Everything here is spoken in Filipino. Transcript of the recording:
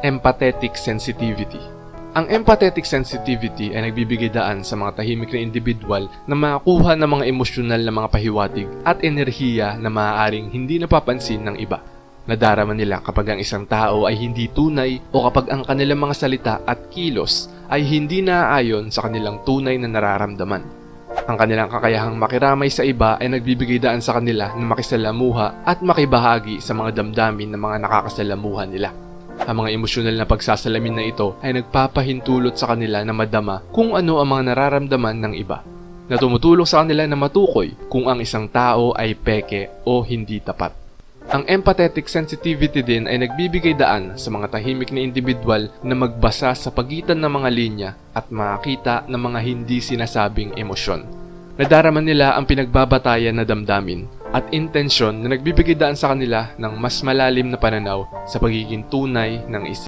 Empathetic sensitivity. Ang empathetic sensitivity ay nagbibigay daan sa mga tahimik na individual na makakuha ng mga emosyonal na mga pahiwatig at enerhiya na maaaring hindi napapansin ng iba. Nadarama nila kapag ang isang tao ay hindi tunay o kapag ang kanilang mga salita at kilos ay hindi naaayon sa kanilang tunay na nararamdaman. Ang kanilang kakayahang makiramay sa iba ay nagbibigay daan sa kanila na makisalamuha at makibahagi sa mga damdamin ng mga nakakasalamuhan nila. Ang mga emosyonal na pagsasalamin na ito ay nagpapahintulot sa kanila na madama kung ano ang mga nararamdaman ng iba. Na tumutulong sa kanila na matukoy kung ang isang tao ay peke o hindi tapat. Ang empathetic sensitivity din ay nagbibigay daan sa mga tahimik na individual na magbasa sa pagitan ng mga linya at makakita ng mga hindi sinasabing emosyon. Nadarama nila ang pinagbabatayan na damdamin at intensyon na nagbibigay daan sa kanila ng mas malalim na pananaw sa pagiging tunay ng isa.